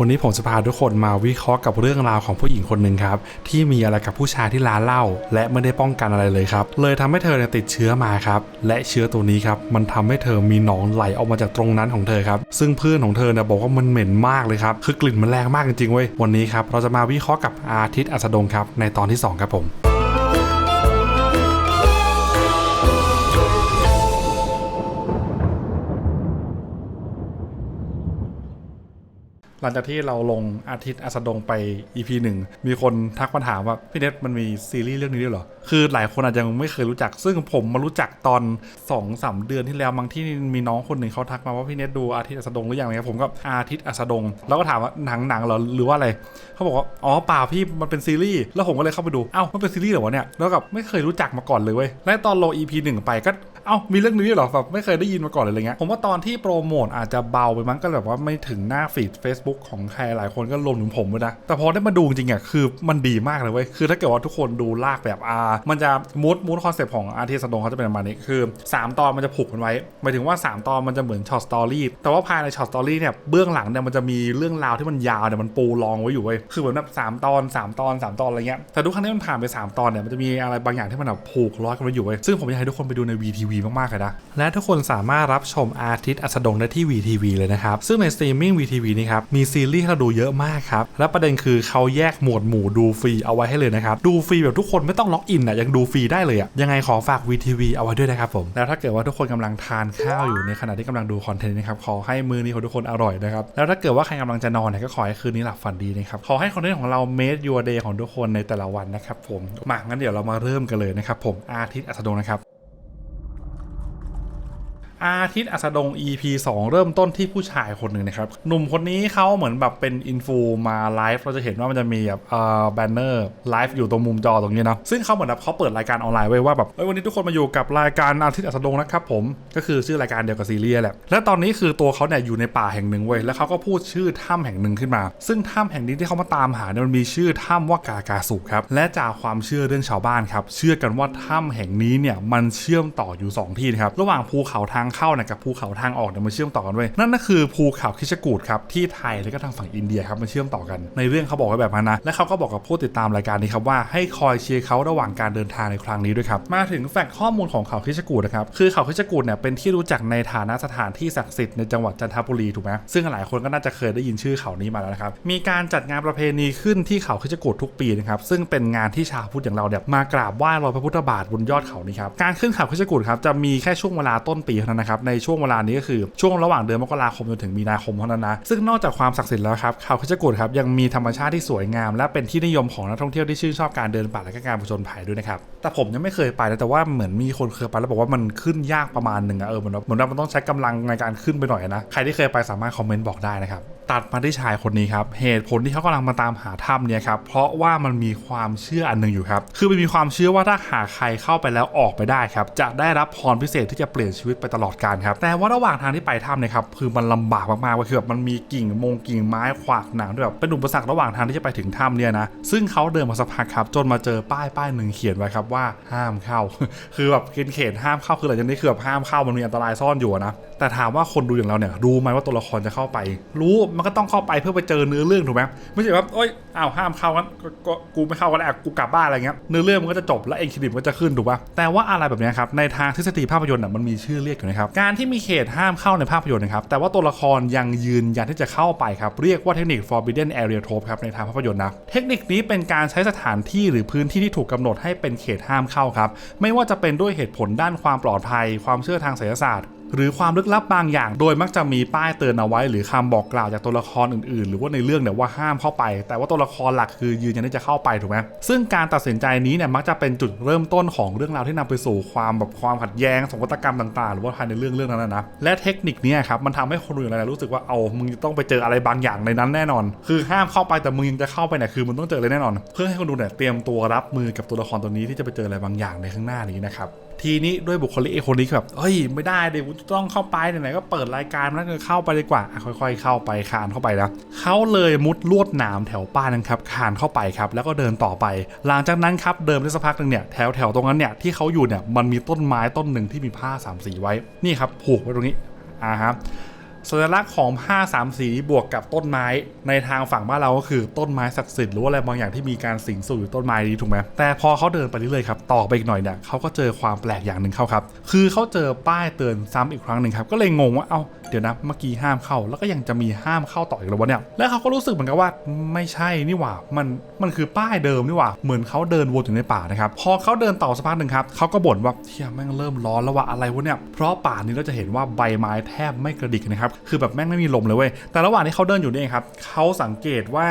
วันนี้ผมจะพาทุกคนมาวิเคราะห์กับเรื่องราวของผู้หญิงคนหนึ่งครับที่มีอะไรกับผู้ชายที่ร้านเหล้าและไม่ได้ป้องกันอะไรเลยครับเลยทำให้เธอเนี่ยติดเชื้อมาครับและเชื้อตัวนี้ครับมันทำให้เธอมีหนองไหลออกมาจากตรงนั้นของเธอครับซึ่งเพื่อนของเธอเนี่ยบอกว่ามันเหม็นมากเลยครับคือกลิ่นมันแรงมากจริงๆเว้ยวันนี้ครับเราจะมาวิเคราะห์กับอาทิตย์อัสดงครับในตอนที่สองครับผม ลังจากที่เราลงอาทิตย์อัสดงไป EP หนึ่งมีคนทักมาถามว่าพี่เน็ตมันมีซีรีส์เรื่องนี้ด้วยเหรอ คือหลายคนอาจจะยังไม่เคยรู้จัก ซึ่งผมมารู้จักตอน2อสเดือนที่แล้วมั้งที่มีน้องคนหนึ่งเขาทักมาว่าพี่เน็ตดูอาทิตย์อัสดงหรือยังเนี่ยผมก็อาทิตย์อัสดง แล้วก็ถามว่าหนังหนังเหรอหรือว่าอะไรเขาบอกว่าอ๋อเปล่าพี่มันเป็นซีรีส์แล้วผมก็เลยเข้าไปดูเอ้ามันเป็นซีรีส์เหรอวะเนี่ยแล้วกับไม่เคยรู้จักมาก่อนเลยเว้ยและตอนลง EP หนึ่งไปก็ เอ้ามีเรื่องนี้ด้วยเหรอแบบไม่เคยได้ยินมาก่อนเลยอะไรเงี้ยผมว่าตอนที่โปรโมทอาจจะเบาไปมั้งก็แบบว่าไม่ถึงหน้าฟีด Facebook ของใครหลายคนก็รวมถึงผมด้วยนะ แต่พอได้มาดูจริงๆอะคือมันดีมากเลยเว้ยคือถ้าเกิดว่าทุกคนดูลากแบบอามันจะมูดมูดคอนเซปต์ของอาร์ทีสดงเขาจะเป็นประมาณนี้คือ 3 ตอนมันจะผูกกันไว้หมายถึงว่า 3 ตอนมันจะเหมือนช็อตสตอรี่แต่ว่าภายในช็อตสตอรี่เนี่ยเบื้องหลังเนี่ยมันจะมีเรื่องราวที่มันยาวเนี่ยมันปูรองไว้อยู่เว้ยคือเหมือนแบบสามตอนสามตอนสามตอนอะไรเงี้ยแต่ทุกครั้งที่มันผ่านไปสามตอนเนี่ยมันจะมีอะไรบางอย่างที่มันแบบผูกร้อยกันไว้อยู่เว้ยซึ่งผมอยากให้ทุกคนไปดูใน VTV มากๆเลยนะ และทุกคนสามารถรับชมอาทิตย์อัสดงได้ที่ VTV เลยนะครับ ซึ่งในสตรีมมิ่ง VTV นี่ครับ มีซีรีส์ให้เราดูเยอะมากครับ และประเด็นคือเขาแยกหมวดหมู่ดูฟรีเอาไว้ให้เลยนะครับ ดูฟรีแบบทุกคนไม่ต้องล็อกอินอะยังดูฟรีได้เลยอะยังไงขอฝาก VTV เอาไว้ด้วยนะครับผมแล้วถ้าเกิดว่าทุกคนกำลังทานข้าวอยู่ในขณะที่กำลังดูคอนเทนต์นะครับขอให้มือนี้ของทุกคนอร่อยนะครับแล้วถ้าเกิดว่าใครกำลังจะนอนเนี่ยก็ขอให้คืนนี้หลับฝันดีนะครับขอให้คอนเทนต์ของเรา made your day ของทุกคนในแต่ละวันนะครับผมมางั้นเดี๋ยวเรามาเริ่มกันเลยนะครับผมอาทิตย์อัสดงนะครับ อาทิตย์อัสดง EP 2 เริ่มต้นที่ผู้ชายคนหนึ่งนะครับ หนุ่มคนนี้เขาเหมือนแบบเป็นอินฟูมาไลฟ์เราจะเห็นว่ามันจะมีแบบเอ่อแบนเนอร์ไลฟ์อยู่ตรงมุมจอตรงนี้เนาะซึ่งเขาเหมือนแบบเขาเปิดรายการออนไลน์ไว้ว่าแบบเอ้ยวันนี้ทุกคนมาอยู่กับรายการอาทิตย์อัสดงนะครับผมก็คือชื่อรายการเดียวกับซีรีส์แหละและตอนนี้คือตัวเขาเนี่ยอยู่ในป่าแห่งหนึ่งเว้ยแล้วเขาก็พูดชื่อถ้ำแห่งหนึ่งขึ้นมา ซึ่งถ้ำแห่งนี้ที่เขามาตามหาเนี่ยมันมีชื่อถ้ำว่ากากาสุครับและจากความเชื่อเรื่องชาวบ้านครับเชื่อกันว่าถ้ำแห่งนี้เนี่ยมันเชื่อมต่ออยู่สองที่นะครับระหว่างภูเขาทางเข้าเนี่ยกับภูเขาทางออกเนี่ยมันเชื่อมต่อกันเว้ยนั่นก็คือภูเขาคิชกูดครับที่ไทยแล้วก็ทางฝั่งอินเดียครับมันเชื่อมต่อกันในเรื่องเขาบอกไว้แบบนั้นนะและเขาก็บอกกับผู้ติดตามรายการนี้ครับว่าให้คอยเชียร์เขาระหว่างการเดินทางในครั้งนี้ด้วยครับมาถึงแฟกต์ข้อมูลของเขาคิชกูดนะครับคือเขาคิชกูดเนี่ยเป็นที่รู้จักในฐานะสถานที่ศักดิ์สิทธิ์ในจังหวัดจันทบุรีถูกไหมซึ่งหลายคนก็น่าจะเคยได้ยินชื่อเขานี้มาแล้วนะครับมีการจัดงานประเพณีขึ้นที่เขาคิชกูดทุกปีนะครับซึ่งเป็นงานที่ชาวพุทธอย่างเราเนี่ยมากราบไหว้รอยพระพุทธบาทบนยอดเขานี้ครับการขึ้นเขาคิชกูดครับจะมีแค่ช่วงเวลาต้นปีเท่านั้นนะครับในช่วงเวลานี้ก็คือช่วงระหว่างเดือนมกราคมจนถึงมีนาคมเท่านั้นนะซึ่งนอกจากความศักดิ์สิทธิ์แล้วครับเขาคิชกูดครับยังมีธรรมชาติที่สวยงาม และเป็นที่นิยมของนักท่องเที่ยวที่ชื่นชอบการเดินป่าและก็การผจญภัยด้วยนะครับแต่ผมยังไม่เคยไปนะแต่ว่าเหมือนมีคนเคยไปแล้วบอกว่ามันขึ้นยากประมาณหนึ่งอะเออเหมือนเหมือนว่ามันต้องใช้กำลังในการขึ้นไปหน่อยนะใครที่เคยไปสามารถคอมเมนต์บอกได้นะครับตัดมาที่ชายคนนี้ครับเหตุผลที่เขากำลังมาตามหาถ้ำเนี่ยครับเพราะว่ามันมีความเชื่ออันหนึ่งอยู่ครับคือมันมีความเชื่อว่าถ้าหากใครเข้าไปแล้วออกไปได้ครับจะได้รับพรพิเศษที่จะเปลี่ยนชีวิตไปตลอดการครับ แต่ว่าระหว่างทางที่ไปถ้ำเนี่ยครับคือมันลำบากมากๆว่าคือแบบมันมีกิ่งมงกิ่งไม้ขวากหนามด้วยแบบเป็นอุปสรรคระหว่างทางที่จะไปถึงถ้ำเนี่ยนะซึ่งเขาเดินมาสักพักครับจนมาเจอป้ายป้ายหนึ่งเขียนไว้ครับว่าห้ามเข้า คือแบบเกณฑ์เขตห้ามเข้าคือหลังจากนี้คือแบบห้ามเข้ามันมีอันตรายซ่อนอยู่นะแต่ถามว่าคนดูอย่างเราเนี่ยรู้ไหมว่าตัวละครจะเข้าไป รู้มันก็ต้องเข้าไปเพื่อไปเจอเนื้อเรื่องถูกไหมไม่ใช่ว่าเอ้ยอ้าวห้ามเข้างั้นกูไม่เข้าก็ได้อะกูกลับบ้านอะไรเงี้ยเนื้อเรื่องมันก็จะจบและเอ็นครดิตมันก็จะขึ้นถูกป่ะแต่ว่าอะไรแบบนี้ครับในทางทฤษฎีภาพยนตร์มันมีชื่อเรียกอยู่นะครับการที่มีเขตห้ามเข้าในภาพยนตร์นะครับแต่ว่าตัวละครยังยืนยันที่จะเข้าไปครับเรียกว่าเทคนิค forbidden area trope ครับในทางภาพยนตร์นะเทคนิคนี้เป็นการใช้สถานที่หรือพื้นที่ที่ถูกกำหนดให้เป็นเขตห้ามเข้าครับไม่ว่าจะเป็นด้วยเหตุผลด้านความปลอดภัย ความเชื่อทางไสยศาสตร์ หรือความลึกลับบางอย่าง โดยมักจะมีป้ายเตือนเอาไว้ หรือคำบอกกล่าวจากตัวละครอื่นๆ หรือว่าในเรื่องเนี่ยว่าห้ามเข้าไป แต่ว่าตัวละครหลักคือยืนยันที่จะเข้าไปถูกไหมซึ่งการตัดสินใจนี้เนี่ยมักจะเป็นจุดเริ่มต้นของเรื่องราวที่นำไปสู่ความแบบความขัดแย้งสงครามกรรมต่างๆ หรือว่าภายในเรื่องเรื่องนั้นนะและเทคนิคนี้ครับมันทำให้คนดูอย่างไรรู้สึกว่าเอามึงจะต้องไปเจออะไรบางอย่างในนั้นแน่นอน คือห้ามเข้าไปแต่มึงยังจะเข้าไปเนี่ยคือมึงต้องเจอเลยแน่นอน เพื่อให้คนดูเนี่ยเตรียมตัวรับมือกับตัวละครตัวนี้ที่จะไปเจออะไรบางอย่างในข้างหน้านี้นะครับ ทีนี้ด้วยบุคลิกไอ้คนนี้แบบเฮ้ยไม่ได้เดี๋ยวต้องเข้าไปไหนๆก็เปิดรายการแล้วก็เข้าไปดีกว่าค่อย ๆ เข้าไปคานเข้าไปนะเขาเลยมุดลวดหนามแถวป้านั้นครับคานเข้าไปครับแล้วก็เดินต่อไป หลังจากนั้นครับเดินได้สักพักหนึ่งเนี่ยแถวแถวตรงนั้นเนี่ยที่เขาอยู่เนี่ยมันมีต้นไม้ต้นหนึ่งที่มีผ้าสามสีไว้นี่ครับผูกไว้ตรงนี้อ่าฮะ สัญลักษณ์ของผ้าสามสีบวกกับต้นไม้ในทางฝั่งบ้านเราก็คือต้นไม้ศักดิ์สิทธิ์หรือว่าอะไรบางอย่างที่มีการสิงสู่อยู่ต้นไม้นี้ถูกไหมแต่พอเขาเดินไปเรื่อยๆครับต่อไปอีกหน่อยเนี่ยเขาก็เจอความแปลกอย่างหนึ่งเข้าครับ คือเขาเจอป้ายเตือนซ้ำอีกครั้งหนึ่งครับก็เลยงงว่าเอ้าเดี๋ยวนะเมื่อกี้ห้ามเข้าแล้วก็ยังจะมีห้ามเข้าต่ออีกแล้ววะเนี่ยแล้วเขาก็รู้สึกเหมือนกับว่าไม่ใช่นี่หว่ามันมันคือป้ายเดิมนี่หว่าเหมือนเขาเดินวนอยู่ในป่านะครับพอเขาเดินต่อสักพักหนึ่งครับเขาก็บ่นว่าเที่ยแม่งเริ่มร้อนแล้วว่าอะไรวะเนี่ยเพราะป่านี้เราจะเห็นว่าใบไม้แทบไม่กระดิกนะครับคือแบบแม่งไม่มีลมเลยเว้ยแต่ระหว่างที่เขาเดินอยู่นี่เองครับเขาสังเกตว่า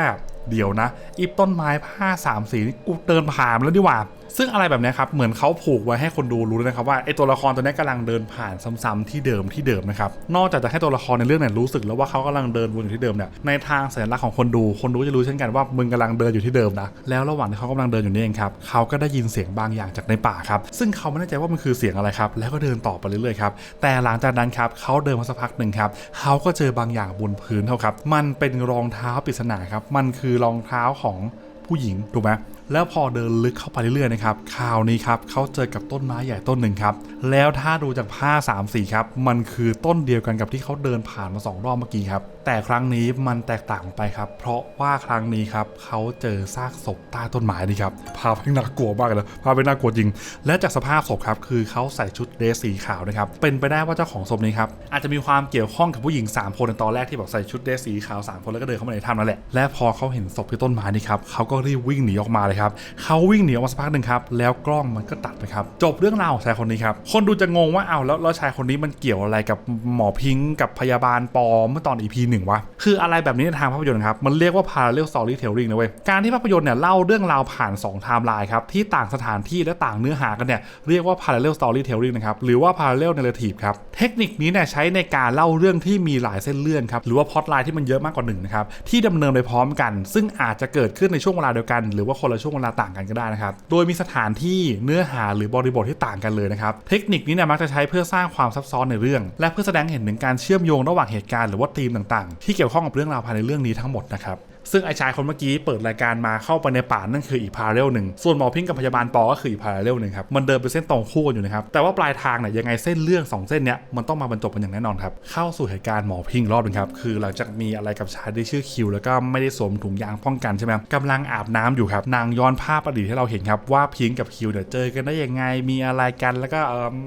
เดี๋ยวนะอีต้นไม้ผ้าสามสีนี่กูเดินผ่านมาแล้วดีหว่า ซึ่งอะไรแบบนี้ครับ เหมือนเขาผูกไว้ให้คนดูรู้ด้วยนะครับว่าไอตัวละครตัวนี้ยกำลังเดินผ่านซ้ำๆที่เดิมที่เดิมนะครับ นอกจากจะให้ตัวละครในเรื่องเนี่ยรู้สึกแล้วว่าเขากำลังเดินวนอยู่ที่เดิมเนี่ย ในทางสัญลักษณ์ของคนดู คนดูจะรู้เช่นกันว่ามึงกำลังเดินอยู่ที่เดิมนะ แล้วระหว่างที่เขากำลังเดินอยู่นี่เองครับ เขาก็ได้ยินเสียงบางอย่างจากในป่าครับ ซึ่งเขาไม่แน่ใจว่ามันคือเสียงอะไรครับ แล้วก็เดินต่อไปเรื่อยๆครับ แต่หลังจากนั้นครับเขาเดินมาสักพักหนึ่งครับ เขาก็เจอบางอย่างบนพื้นเขาครับ มันเป็นรองเท้าปริศนาครับ มันคือรองเท้าของผู้หญิงถูกไหม แล้วพอเดินลึกเข้าไปเรื่อยๆนะครับคราวนี้ครับเขาเจอกับต้นไม้ใหญ่ต้นหนึ่งครับ แล้วถ้าดูจากผ้า3 4ครับ มันคือต้นเดียวกันกับที่เขาเดินผ่านมา 2 รอบเมื่อกี้ครับ แต่ครั้งนี้มันแตกต่างไปครับ เพราะว่าครั้งนี้ครับเขาเจอซากศพใต้ต้นไม้นี่ครับภาพที่น่ากลัวมากเลยภาพเป็นน่ากลัวจริง และจากสภาพศพครับคือเขาใส่ชุดเดรสสีขาวนะครับเป็นไปได้ว่าเจ้าของศพนี้ครับอาจจะมีความเกี่ยวข้องกับผู้หญิง 3 คนในตอนแรกที่บอกใส่ชุดเดรสสีขาว3คนแล้วก็เดินเข้ามาในถ้ำนั่นแหละและพอเขาเห็นศพที่ต้นไม้นี่ครับเขาก็รีบวิ่งหนีออกมาเลยครับเขาวิ่งหนีออกมาสักพักหนึ่งครับแล้วกล้องมันก็ตัดไปครับจบเรื่องราวของชายคนนี้ครับคนดูจะงงว่าเอาแล้วแล้วชายคนนี้มันเกี่ยวอะไรกับหมอพิงค์กับพยาบาลปอเมื่อตอน EP หนึ่งวะคืออะไรแบบนี้ในทางภาพยนตร์ครับมันเรียกว่า parallel storytelling นะเว้ยการที่ภาพยนตร์เนี่ยเล่าเรื่องราวผ่าน2ไทม์ไลน์ครับที่ต่างสถานที่และต่างเนื้อหากันเนี่ยเรียกว่า parallel storytelling นะครับหรือว่า parallel narrative ครับเทคนิคนี้เนี่ยใช้ในการเล่าเรื่องที่มีหลายเส้นเรื่องครับหรือว่าพล็อตไลน์ที่มันเยอะมากกว่าหนึ่งนะครับที่ดำเนินไปพร้อมกัน ซึ่งอาจจะเกิดขึ้นในช่วงเวลาเดียวกัน หรือว่าคนละช่วงเวลาต่างกันก็ได้นะครับ โดยมีสถานที่เนื้อหาหรือบริบทที่ต่างกันเลยนะครับ เทคนิคนี้เนี่ยมักจะใช้เพื่อสร้างความซับซ้อนในเรื่อง และเพื่อแสดงเห็นถึงการเชื่อมโยงระหว่างเหตุการณ์หรือว่าธีมต่างๆ ที่เกี่ยวข้องกับเรื่องราวภายในเรื่องนี้ทั้งหมดนะครับ ซึ่งไอชายคนเมื่อกี้เปิดรายการมาเข้าไปในป่านั่นคืออีกพาราเรลหนึ่งส่วนหมอพิงค์กับพยาบาลปอก็คืออีกพาราเรลหนึ่งครับมันเดินเป็นเส้นตรงคู่กันอยู่นะครับแต่ว่าปลายทางเนี่ยยังไงเส้นเรื่องสองเส้นเนี้ยมันต้องมาบรรจบกันอย่างแน่นอนครับเข้าสู่เหตุการณ์หมอพิงค์รอบหนึงครับคือหลังจากมีอะไรกับชายที่ชื่อคิว แล้วก็ไม่ได้สวมถุงยางป้องกันใช่ไหมกำลังอาบน้ำอยู่ครับนางย้อนภาพอดีตให้เราเห็นครับว่าพิงค์กับคิวเนี่ยเจอกันได้ยังไงมีอะไรกันแล้วก็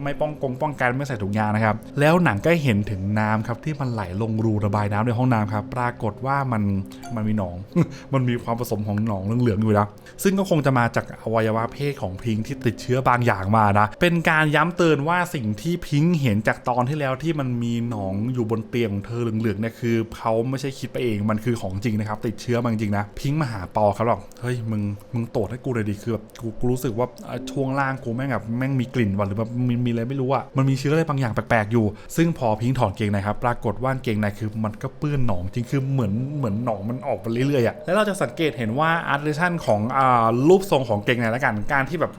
ไม่ป้องกงป้องกันไม่ใส่ถุงยางนะครับแล้วหนังก็เห็นถึงน้ำครับที่มันไหลลงรูระบายน้ำในห้องน้ำครับปรากฏว่ามันมันมีหนอง มันมีความผสมของหนองเหลืองๆอยู่นะซึ่งก็คงจะมาจากอวัยวะเพศของพิงค์ที่ติดเชื้อบางอย่างมานะ เป็นการย้ำเตือนว่าสิ่งที่พิงค์เห็นจากตอนที่แล้วที่มันมีหนองอยู่บนเตียงของเธอเหลืองๆเนี่ยคือเขาไม่ใช่คิดไปเองมันคือของจริงนะครับ ติดเชื้อมาจริงนะ พิงค์มาหาปอเขาหรอกเฮ้ยมึงมึงตรวจให้กูเลยดิคือแบบกูกูรู้สึกว่าช่วงล่างกูแม่งแบบแม่งมีกลิ่นว่ะหรือแบบมีมีอะไรไม่รู้อะมันมีเชื้ออะไรบางอย่างแปลกๆอยู่ ซึ่งพอพิงค์ถอดเกงในครับปรากฏว่าเกงในคือมันก็เปื้อนหนองจริงคือเหมือนเหมือนหนองมันออกมาเรื่อยๆอะแล้วเราจะสังเกตเห็นว่าอาร์ตเชันของอ่ารูปทรงของเกงในแล้วกัน การที่แบบ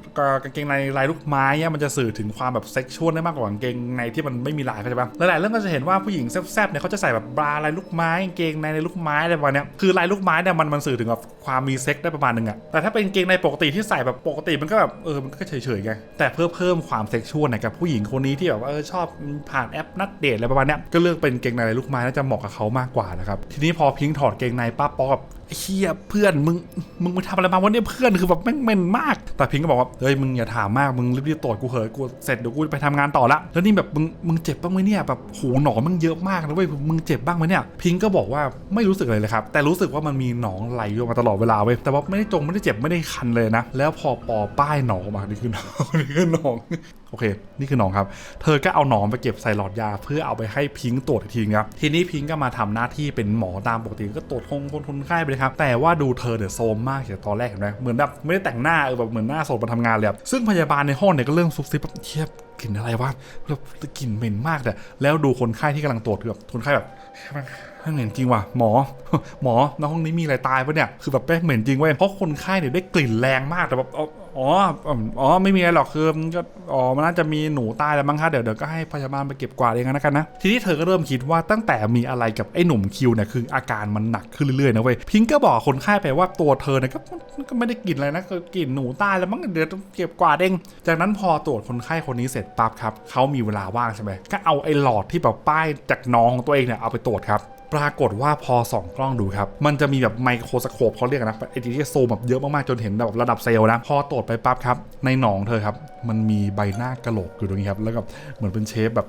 กางเกงในลายลูกไม้เนี่ยมันจะสื่อถึงความแบบเซ็กชวลได้มากกว่ากางเกงในที่มันไม่มีลายเข้าใจปะหลายๆเรื่องก็จะเห็นว่าผู้หญิงแซ่บๆเนี่ยเขาจะใส่แบบบราลายลูกไม้กางเกงในลายลูกไม้อะไรประมาณเนี้ยคือลายลูกไม้เนี่ยมันมันสื่อถึงแบบความมีเซ็กได้ประมาณนึงอะแต่ถ้าเป็นกางเกงในปกติที่ใส่แบบปกติมันก็แบบเออมันก็เฉยๆไงแต่เพื่อเพิ่มความเซ็กชวลเนี่ยกับผู้หญิงคนนี้ที่แบบว่าเออชอบผ่านแอปนัดเดทอะไรประมาณเนี้ยก็เลือกเป็นกางเกงในลายลูกไม้น่าจะเหมาะกับเขามากกว่านะครับทีนี้พอพิงถอดเกงในป้าป๊อไอ้ เฮียเพื่อนมึงมึงไปทำอะไรมาวันนี้เพื่อนคือแบบแม่งเม็นมาก แต่พิงก็บอกว่าเฮ้ยมึงอย่าถามมากมึงรีบๆตรวจกูเหอะกูเสร็จเดี๋ยวกูไปทำงานต่อละแล้วนี่แบบมึงมึงเจ็บบ้างไหมเนี่ยแบบหูหนองมึงเยอะมากนะเว้ยมึงเจ็บบ้างไหมเนี่ยพิงก็บอกว่าไม่รู้สึกอะไรเลยครับแต่รู้สึกว่ามันมีหนองไหลออกมาตลอดเวลาเว้ยแต่ว่าไม่ได้จงไม่ได้เจ็บไม่ได้คันเลยนะแล้วพอปอป้ายหนองออกมานี่คือหนองนี่คือหนองโอเค นี่คือหนองครับ เธอก็เอาหนองไปเก็บใส่หลอดยา เพื่อเอาไปให้พิงตรวจอีกทีนึงครับทีนี้พิงก็มาทำหน้าที่เป็นหมอตามปกติก็ตรวจคงคนคนไข้ไปครับ แต่ว่าดูเธอเนี่ยโซมมากจากตอนแรกเห็นไหมเหมือนแบบไม่ได้แต่งหน้าเออแบบเหมือนหน้าสดมาทำงานเลยซึ่งพยาบาลในห้องเนี่ยก็เริ่มซุบซิบแบบเทียบกลิ่นอะไรวะแล้วกลิ่นเหม็นมากแต่แล้วดูคนไข้ที่กำลังตรวจคือแบบคนไข้แบบมันเหม็นจริงว่ะหมอ หมอในห้องนี้มีอะไรตายปะเนี่ยคือแบบแป้งเหม็นจริงเว้ยเพราะคนไข้เนี่ยได้กลิ่นแรงมากแต่แบบ อาอ๋ออ๋อไม่มีอะไรหรอกคือมันก็อ๋อมันน่าจะมีหนูตายแล้วมั้งคะเดี๋ยวเดี๋ยวก็ให้พยาบาลไปเก็บกวาดเองนะกันนะทีนี้เธอก็เริ่มคิดว่าตั้งแต่มีอะไรกับไอ้หนุ่มคิวเนี่ยคืออาการมันหนักขึ้นเรื่อยๆนะเว้ยพิงก็บอกคนไข้ไปว่าตัวเธอเนี่ยก็ก็ไม่ได้กลิ่นอะไรนะก็กลิ่นหนูตายแล้วมั้งเดี๋ยวต้องเก็บกวาดเองจากนั้นพอตรวจคนไข้คนนี้เสร็จปั๊บครับเขามีเวลาว่างใช่ไหมก็เอาไอ้หลอดที่แบบป้ายจากน้องของตัวเองเนี่ยเอาไปตรวจครับ ปรากฏว่าพอส่องกล้องดูครับ มันจะมีแบบไมโครสโคปเขาเรียกนะไอ้ที่ซูมแบบเยอะมากๆ จนเห็นแบบระดับเซลล์นะ พอตรวจไปปั๊บครับ ในหนองเธอครับ มันมีใบหน้ากระโหลกอยู่ตรงนี้ครับ แล้วก็เหมือนเป็นเชฟแบบ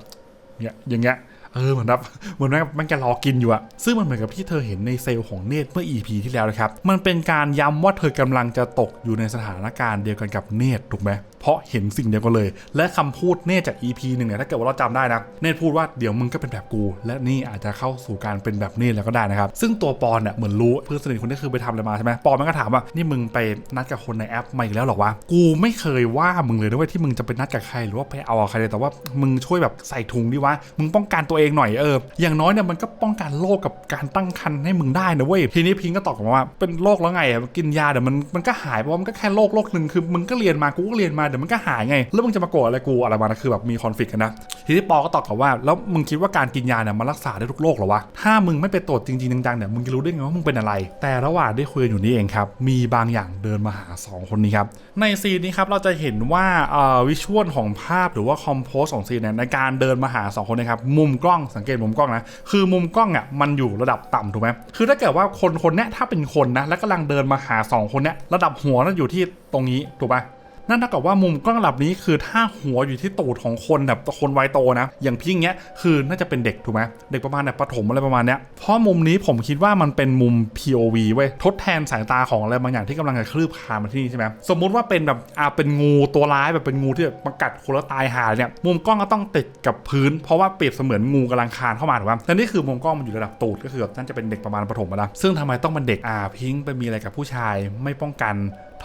เนี่ยอย่างเงี้ยเออเหมือนแบบเหมือนแบบมันแกรอกินอยู่อะซึ่งมันเหมือนกับที่เธอเห็นในเซลล์ของเนตเมื่อ EP ที่แล้วนะครับ มันเป็นการย้ำว่าเธอกำลังจะตกอยู่ในสถานการณ์เดียวกันกับเนตถูกไหม เพราะเห็นสิ่งเดียวกันเลย และคำพูดเนตรจาก EP หนึ่งเนี่ยถ้าเกิดว่าเราจำได้นะเนตรพูดว่าเดี๋ยวมึงก็เป็นแบบกู และนี่อาจจะเข้าสู่การเป็นแบบเนตรแล้วก็ได้นะครับ ซึ่งตัวปอนเนี่ยเหมือนรู้เพื่อนสนิทคนนี้คือไปทำอะไรมาใช่ไหมปอนมันก็ถามว่านี่มึงไปนัดกับคนในแอปมาอีกแล้วหรอวะกูไม่เคยว่ามึงเลยนะเว้ยที่มึงจะไปนัดกับใครหรือว่าไปเอาใครเลยแต่ว่ามึงช่วยแบบใส่ถุงดิวะมึงป้องกันตัวเองหน่อยเอออย่างน้อยเนี่ยมันก็ป้องกันโรคกับการตั้งครรภ์ให้มึงได้นะเว้ยทีนี้พิงก็ตอบกลับมาว่าเป็นโรคแล้วไงกินยาเดี๋ยวมันมันก็หายเพราะมันก็แค่โรคโรคหนึ่งคือมึงก็เรียนมากูก็เรียนมาเดี๋ยวมันก็หายไง แล้วมึงจะมาโกรธอะไรกูอะไรมานะคือแบบมีคอนฟ lict กันนะทีนี้ปอก็ตอบกลับว่า แล้วมึงคิดว่าการกินยาเนี่ยมันรักษาได้ทุกโรคหรอวะถ้ามึงไม่ไปตรวจจริงๆจังๆเนี่ยมึงจะรู้ได้ไงว่ามึงเป็นอะไร แต่ระหว่างได้คุยกันอยู่นี่เองครับมีบางอย่างเดินมาหาสองคนนี้ครับในซีนนี้ครับเราจะเห็นว่าเอ่อวิชวลของภาพหรือว่าคอมโพสของซีนเนี่ยในการเดินมาหาสองคนนะครับมุมกล้องสังเกตมุมกล้องนะคือมุมกล้องอะมันอยู่ระดับต่ำถูกไหมคือถ้าเกิดว่าคนคนนี้ถ้าเป็นคนนะแล้วกำลังเดินมาหาสองคนเนี้ยระดับหัวนั่นอยู่ที่ตรงนี้ถูกปะ นั่นเท่ากับว่ามุมกล้องระดับนี้คือถ้าหัวอยู่ที่ตูดของคนแบบคนวัยโตนะ อย่างพี่เงี้ยคือน่าจะเป็นเด็กถูกไหมเด็กประมาณแบบประถมอะไรประมาณเนี้ยเพราะมุมนี้ผมคิดว่ามันเป็นมุม POV เว้ยทดแทนสายตาของอะไรบางอย่างที่กำลังจะคลืบคามาที่นี่ใช่ไหมสมมุติว่าเป็นแบบอ่าเป็นงูตัวร้ายแบบเป็นงูที่แบบมากัดคนแล้วตายหาเนี่ยมุมกล้องก็ต้องติดกับพื้น เพราะว่าเปรียบเสมือนงูกำลังคานเข้ามาถูกไหมแต่นี่คือมุมกล้องมันอยู่ระดับตูดก็คือน่าจะเป็นเด็กประมาณประถมอะนะซึ่งทำไมต้องเป็นเด็กอ่าพิงไปมีอะไรกับผู้ชายไม่ป้องกัน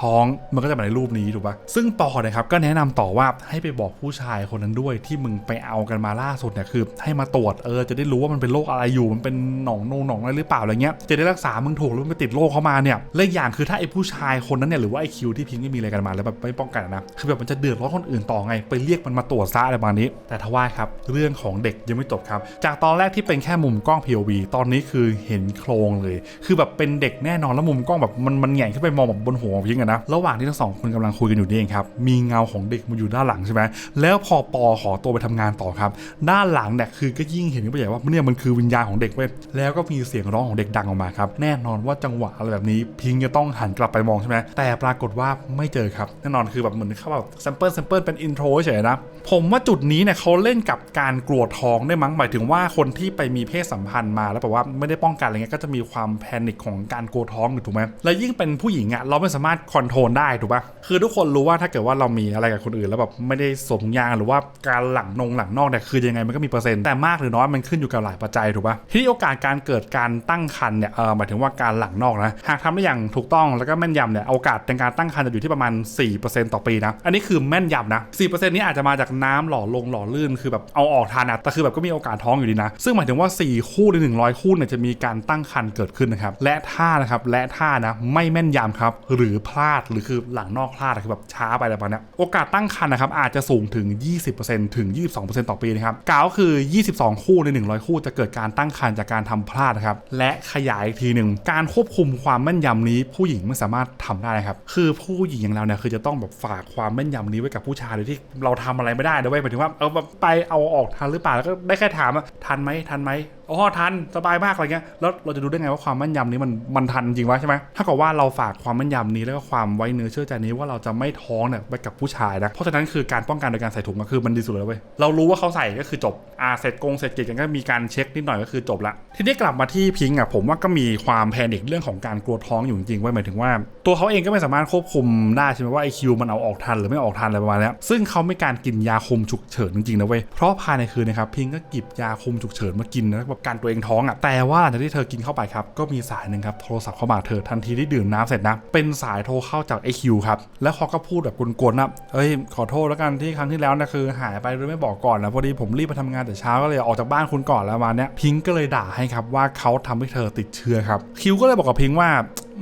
ท้องมันก็จะมาในรูปนี้ถูกปะซึ่งปอนะครับก็แนะนำต่อว่าให้ไปบอกผู้ชายคนนั้นด้วยที่มึงไปเอากันมาล่าสุดเนี่ยคือ ให้มาตรวจเออจะได้รู้ว่ามันเป็นโรคอะไรอยู่มันเป็นหนองนูหนองอะไรหรือเปล่าอะไรเงี้ยจะได้รักษามึงถูกหรือไม่ติดโรคเข้ามาเนี่ยและอีกอย่างคือถ้าไอ้ผู้ชายคนนั้นเนี่ยหรือว่าไอ้คิวที่พิงไม่มีอะไรกันมาแล้วแบบไม่ป้องกันนะคือแบบมันจะเดือดร้อนคนอื่นต่อไง ไปเรียกมันมาตรวจซะอะไรประมาณนี้ แต่ทว่าครับเรื่องของเด็กยังไม่จบครับ จากตอนแรกที่เป็นแค่มุมกล้อง POV ตอนนี้คือเห็นโครงเลย คือแบบเป็นเด็กแน่นอนแล้วมุมกล้องแบบมันมันแหง่ขึ้นไปมองแบบบนหัวของพิงอะนะระหว่างที่ทั้งสองคนกำลังคุยกันอยู่นี่เองครับมีเงาของเด็กมาอยู่ด้านหลังใช่ไหมแล้วพอปอขอตัวไปทำงานต่อครับ ด้านหลังเนี่ยคือก็ยิ่งเห็นขึ้นไปใหญ่ว่าเนี่ยมันคือวิญญาณของเด็กเว้ยแล้วก็มีเสียงร้องของเด็กดังออกมาครับแน่นอนว่าจังหวะอะไรแบบนี้พิงจะต้องหันกลับไปมองใช่ไหมแต่ปรากฏว่าไม่เจอครับแน่นอนคือแบบเหมือนเขาแบบแซมเปิลแซมเปิลเป็นอินโทรเฉยนะผมว่าจุดนี้เนี่ยเขาเล่นกับการกลัวท้องได้มั้งหมายถึงว่าคนที่ไปมีเพศสัมพันธ์มาแล้วแบบว่าไม่ได้ป้องกันอะไรเงี้ยก็จะมีความแพนิคของการกลัวท้องถูกไหมและยิ่งเป็นผู้หญิงอะเราไม่สามารถคคอนโทรลได้ถูกปะคือทุกคนรู้ว่าถ้าเกิดว่าเรามีอะไรกับคนอื่น แล้วแบบไม่ได้สมยางหรือว่าการหลังนงหลังนอกเนี่ยคือยังไงมันก็มีเปอร์เซ็นต์แต่มากหรือน้อยมันขึ้นอยู่กับหลายปัจจัยถูกปะที่โอกาสการเกิดการตั้งครรภ์เนี่ยเออหมายถึงว่าการหลังนอกนะหากทำได้อย่างถูกต้องแล้วก็แม่นยำเนี่ยโอกาสในการตั้งครรภ์จะอยู่ที่ประมาณ 4%ต่อปีนะอันนี้คือแม่นยำนะ4%นี้อาจจะมาจากน้ำหล่อลงหล่อลื่นคือแบบเอาออกทานนะแต่คือแบบก็มีโอกาสท้องอยู่ดีนะ ซึ่งหมายถึงว่า 4 คู่ใน100 คู่เนี่ยจะมีการตั้งครรภ์เกิดขึ้นนะครับและถ้านะครับและถ้านะไม่แม่นยำครับหรือพาดหรือคือหลังนอกพลาดคือแบบช้าไปอะไรประมาณเนี้ยโอกาสตั้งครรภ์นะครับอาจจะสูงถึง 20%ถึง 22%ต่อปีนะครับกล่าวคือ 22 คู่ใน 100 คู่จะเกิดการตั้งครรภ์จากการทำพลาดนะครับและขยายอีกทีหนึ่งการควบคุมความแม่นยำนี้ ผู้หญิงไม่สามารถทำได้นะครับคือผู้หญิงอย่างเราเนี่ยคือจะต้องแบบฝากความแม่นยำนี้ไว้กับผู้ชายโดยที่เราทำอะไรไม่ได้นะเว้ยหมายถึงว่าเอาแบบไปเอาออกทันหรือเปล่าแล้วก็ได้แค่ถามว่าทันไหมทันไหม อ๋อทันสบายมากอะไรเงี้ยแล้วเราจะดูได้ไงว่าความแม่นยำนี้มันมันทันจริงวะใช่ไหมถ้ากับว่าเราฝากความแม่นยำนี้แล้วก็ความไว้เนื้อเชื่อใจนี้ว่าเราจะไม่ท้องเนี่ยไปกับผู้ชายนะเพราะฉะนั้นคือการป้องกันโดยการใส่ถุงก็คือมันดีสุดเลยเว้ยเรารู้ว่าเขาใส่ก็คือจบอ่าเสร็จกงเสร็จกิจกันก็มีการเช็คนิดหน่อยก็คือจบละทีนี้กลับมาที่พิงอะผมว่าก็มีความแพนิคเรื่องของการกลัวท้องอยู่จริงๆเว้ยหมายถึงว่า ตัวเขาเองก็ไม่สามารถควบคุมได้ใช่ไหมว่าไอคิวมันเอาออกทันหรือไม่ออกทันอะไรประมาณนี้ซึ่งเขาไม่การกินยาคุมฉุกเฉินจริงๆนะเว้ยเพราะภายในคืนนะครับพิงค์ก็กิบยาคุมฉุกเฉินมากินนะแบบการตัวเองท้องอะแต่ว่าหลังจากที่เธอกินเข้าไปครับก็มีสายหนึ่งครับโทรศัพท์เข้ามาเธอทันทีที่ดื่มน้ำเสร็จนะเป็นสายโทรเข้าจากไอคิวครับแล้วเขาก็พูดแบบกวนๆนะเอ้ยขอโทษแล้วกันที่ครั้งที่แล้วนะคือหายไปโดยไม่บอกก่อนนะพอดีผมรีบไปทำงานแต่เช้าก็เลยออกจากบ้านคุณก่อนแล้วมาเนี้ยพิงค์ก็เลยด่าให้ครับว่าเขาทำให้เธอติดเชื้อครับคิวก็เลยบอกกับพิงว่า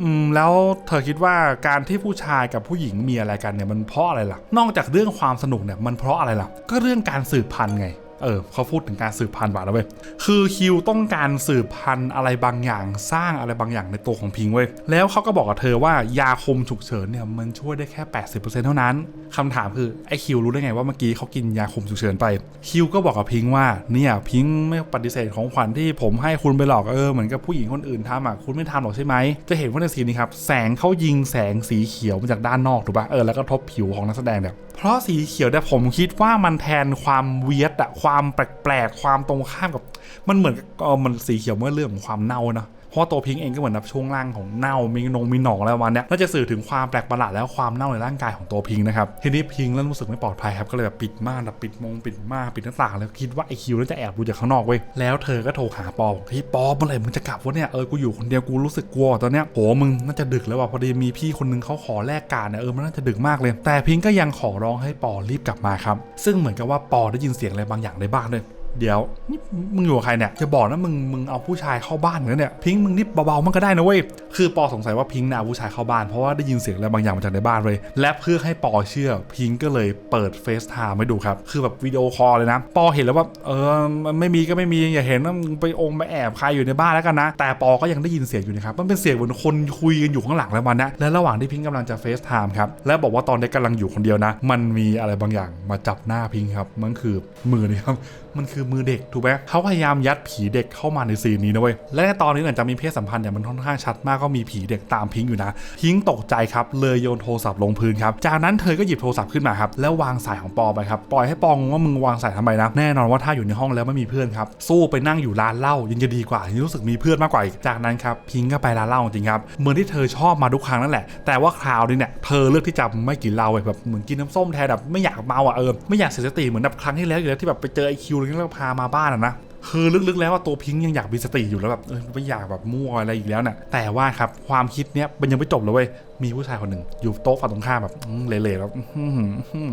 อืมแล้วเธอคิดว่าการที่ผู้ชายกับผู้หญิงมีอะไรกันเนี่ยมันเพราะอะไรล่ะ นอกจากเรื่องความสนุกเนี่ยมันเพราะอะไรล่ะ ก็เรื่องการสืบพันธุ์ไง เออเขาพูดถึงการสืบพันธุ์ว่ะแล้วเว้ยคือคิวต้องการสืบพันธุ์อะไรบางอย่างสร้างอะไรบางอย่างในตัวของพิงค์เว้ยแล้วเขาก็บอกกับเธอว่ายาคมฉุกเฉินเนี่ยมันช่วยได้แค่ 80%เท่านั้นคำถามคือไอ้คิวรู้ได้ไงว่าเมื่อกี้เขากินยาคมฉุกเฉินไป คิวก็บอกกับพิงค์ว่าเนี่ยพิงค์ไม่ปฏิเสธของขวัญที่ผมให้คุณไปหลอกเออเหมือนกับผู้หญิงคนอื่นทำอะคุณไม่ทำหรอกใช่ไหมจะเห็นว่าในซีนนี้ครับแสงเขายิงแสงสีเขียวมาจากด้านนอกถูกปะเออแล้วก็ทบผิวของนักแสดงเนี่ยเพราะสีเขียวเนี่ยผมคิดว่ามันแทนความเวียดอะความความแปลกๆ ความตรงข้ามกับ มันเหมือนกับเออมันสีเขียวเมื่อเรื่องของความเน่านะ เพราะตัวพิงค์เองก็เหมือนแบบช่วงล่างของเน่ามีนงมีหนองอะไรประมาณเนี้ยน่าจะสื่อถึงความแปลกประหลาดแล้วความเน่าในร่างกายของตัวพิงค์นะครับทีนี้พิงค์เริ่มรู้สึกไม่ปลอดภัยครับก็เลยแบบปิดม่านแบบปิดมงปิดม่านปิดหน้าต่างแล้วคิดว่าไอคิวน่าจะแอบดูจากข้างนอกเว้ยแล้วเธอก็โทรหาปอบอกเฮ้ยปอเมื่อไหร่มึงจะกลับวะเนี่ยเออกูอยู่คนเดียวกูรู้สึกกลัวตอนเนี้ยโหมึงน่าจะดึกแล้วว่ะพอดีมีพี่คนนึงเขาขอแลกการเนี่ยเออมันน่าจะดึกมากเลย แต่พิงค์ก็ยังขอร้องให้ปอรีบกลับมาครับซึ่งเหมือนกับว่าปอได้ยินเสียงอะไรบางอย่างในบ้านด้วย เดี๋ยวนี่มึงอยู่กับใครเนี่ยจะบอกนะมึงมึงเอาผู้ชายเข้าบ้านเหมือเนี่ยพิงค์มึงนิบเบาๆมันก็ได้นะเว้ยคือปอสงสัยว่าพิงค์นี่ยเอาผู้ชายเข้าบ้านเพราะว่าได้ยินเสียงอะไรบางอย่างมาจากในบ้านเลย และเพื่อให้ปอเชื่อพิงค์ก็เลยเปิดเฟซไทม์ให้ดูครับ คือแบบวิดีโอคอลเลยนะ ปอเห็นแล้วว่าเออมันไม่มีก็ไม่มีอย่าเห็นว่ามึงไปองไปแอบใครอยู่ในบ้านแล้วกันนะ แต่ปอก็ยังได้ยินเสียงอยู่นะครับมันเป็นเสียงเหมือนคนคุยกันอยู่ข้างหลังแล้วมันนะและระหว่างที่พิงค์กำลังจะเฟซไทม์ครับและบอกว่าตอนนี้กำลังอยู่คนเดียวนะ มันมีอะไรบางอย่างมาจับหน้าพิงครับมันคือมือนี่ครับ มันคือมือเด็กถูกไหมเขาพยายามยัดผีเด็กเข้ามาในซีนนี้นะเว้ยและในตอนนี้หลังจากมีเพศสัมพันธ์เนี่ยมันค่อนข้างชัดมากก็มีผีเด็กตามพิงค์อยู่นะพิงค์ตกใจครับเลยโยนโทรศัพท์ลงพื้นครับจากนั้นเธอก็หยิบโทรศัพท์ขึ้นมาครับแล้ววางสายของปอไปครับปล่อยให้ปองว่ามึงวางสายทำไมนะแน่นอนว่าถ้าอยู่ในห้องแล้วไม่มีเพื่อนครับสู้ไปนั่งอยู่ร้านเหล้ายังจะดีกว่ายังรู้สึกมีเพื่อนมากกว่าอีกจากนั้นครับพิงค์ก็ไปร้านเหล้าจริงครับเหมือนที่เธอชอบมาทุกครั้งนั่นแหละ แต่ว่าคราวนี้เนี่ยเธอเลือกที่จะไม่กินเหล้าแบบเหมือนกินน้ำส้มแทนแบบไม่อยากเมาอะเออไม่อยากเสียสติเหมือนแบบครั้งที่แล้วอยู่แล้วที่แบบไปเจอไอคิวอะไรเงี้ยแล้วพามาบ้านอะนะคือลึกๆแล้วว่าตัวพิงค์ยังอยากมีสติอยู่แล้วแบบไม่อยากแบบมั่วอะไรอีกแล้วเนี่ยแต่ว่าครับความคิดเนี้ยมันยังไม่จบเลยเว้ย มีผู้ชายคนหนึ่งอยู่โต๊ะฝั่งตรงข้ามแบบเละๆแล้ว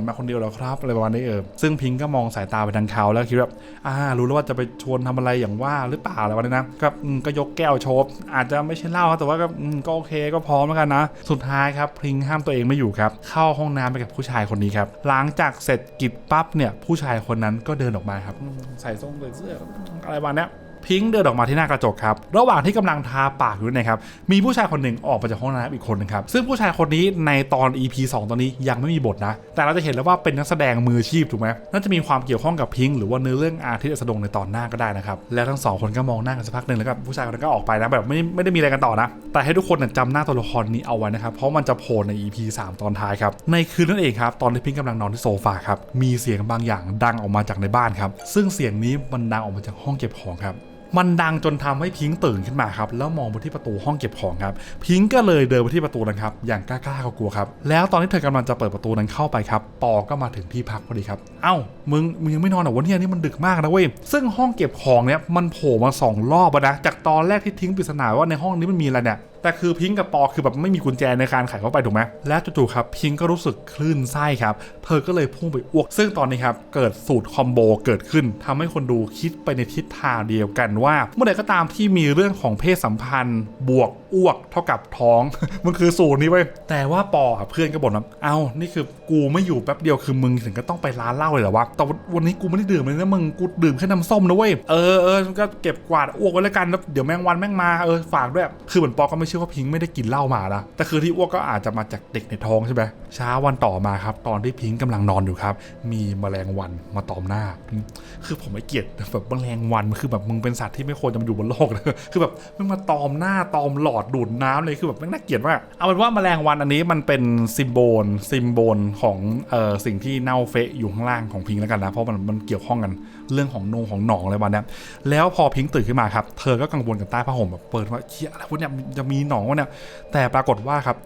มาคนเดียวแล้วครับอะไรประมาณนี้เออซึ่งพิงก็มองสายตาไปทางเขาแล้วคิดแบบอ่ารู้แล้วว่าจะไปชวนทำอะไรอย่างว่าหรือเปล่าอะไรประมาณนี้นะก็ก็ยกแก้วโชว์อาจจะไม่ใช่เหล้าครับแต่ว่าก็ก็โอเคก็พร้อมแล้วกันนะ สุดท้ายครับพิงห้ามตัวเองไม่อยู่ครับ เข้าห้องน้ำไปกับผู้ชายคนนี้ครับหลังจากเสร็จกิจปั๊บเนี่ยผู้ชายคนนั้นก็เดินออกมาครับ ใส่ส้งใส่เสื้ออะไรประมาณนี้ พิงค์เดินออกมาที่หน้ากระจกครับ ระหว่างที่กำลังทาปากอยู่นะครับ มีผู้ชายคนหนึ่งออกมาจากห้องน้ำอีกคนหนึงครับ ซึ่งผู้ชายคนนี้ในตอน EP 2 ตอนนี้ยังไม่มีบทนะ แต่เราจะเห็นแล้วว่าเป็นนักแสดงมืออาชีพถูกไหมน่าจะมีความเกี่ยวข้องกับพิงค์หรือว่าเนื้อเรื่องอาทิตย์อสดงในตอนหน้าก็ได้นะครับ แล้วทั้งสองคนก็มองหน้ากันสักพักหนึ่งแล้วก็ผู้ชายคนนั้นก็ออกไปนะแบบไม่ไม่ได้มีอะไรกันต่อนะ แต่ให้ทุกคนน่ะจำหน้าตัวละครนี้เอาไว้นะครับ เพราะมันจะโผล่ใน EP 3 ตอนท้ายครับ ในคืนนั่นเองครับตอนที่พิงค์กำลังนอนที่โซฟาครับ มีเสียงบางอย่างดังออกมาจากในบ้านครับ ซึ่งเสียงนี้มันดังออกมาจากห้องเก็บของครับ มันดังจนทำให้พิงตื่นขึ้นมาครับแล้วมองไปที่ประตูห้องเก็บของครับ พิงก็เลยเดินไปที่ประตูนั้นครับอย่างกล้าๆกลัวครับ แล้วตอนที่เธอกำลังจะเปิดประตูนั้นเข้าไปครับปอก็มาถึงที่พักพอดีครับ เอ้ามึงมึงยังไม่นอนเหรอวันนี้นี่มันดึกมากนะเว้ยซึ่งห้องเก็บของเนี่ยมันโผล่มาสองรอบนะจากตอนแรกที่ทิ้งปริศนาว่าในห้องนี้มันมีอะไรเนี่ย แต่คือพิงค์กับปอคือแบบไม่มีกุญแจในการไขเข้าไปถูกไหมและจู่ๆครับพิงค์ก็รู้สึกคลื่นไส้ครับ เธอก็เลยพุ่งไปอ้วก ซึ่งตอนนี้ครับเกิดสูตรคอมโบเกิดขึ้นทำให้คนดูคิดไปในทิศทางเดียวกันว่า เมื่อใดก็ตามที่มีเรื่องของเพศสัมพันธ์ บวก อ้วกเท่ากับท้อง มันคือสูตรนี้เว้ยแต่ว่าปอเพื่อนก็บ่นว่าเอ้านี่คือกูไม่อยู่แป๊บเดียวคือมึงถึงก็ต้องไปร้านเหล้าเลยเหรอวะแต่วันนี้กูไม่ได้ดื่มเลยนะมึงกูดื่มแค่น้ำส้มนะเว้ยเออเออก็เก็บกวาดอ้วกไว้แล้วกันแล้วเดี๋ยวแมงวันแมงมาเออฝากด้วยคือเหมือนปอก็ไม่เชื่อว่าพิงค์ไม่ได้กินเหล้ามานะแต่คือที่อ้วกก็อาจจะมาจากเด็กในท้องใช่ไหม เช้าวันต่อมาครับ ตอนที่พิงค์กำลังนอนอยู่ครับ มีแมลงวันมาตอมหน้า คือผมไม่เกลียดแบบแมลงวันคือแบบมึงเป็นสัตว์ที่ไม่ควรจะมาอยู่บนโลกเลยคือแบบมันมาตอมหน้าตอมหลอดดูดน้ำเลยคือแบบม่งน่าเกลียดมากเอาเป็นว่าแมลงวันอันนี้มันเป็นซิมโบลซิมโบลของเอ่อสิ่งที่เน่าเฟะอยู่ข้างล่างของพิงค์แล้วกันนะเพราะมันมันเกี่ยวข้องกันเรื่องของนงของหนองอะไรประมาณเนี้แล้วพอพิงค์ตื่นขึ้นมาครับเธอก็กังวลกันใต้ผ้าห่มแบบเปิดว่าเชี่ยอะไรวะเนี่ยจะมีหนองวะเนี่ยแต่ปรากฏว่าครับ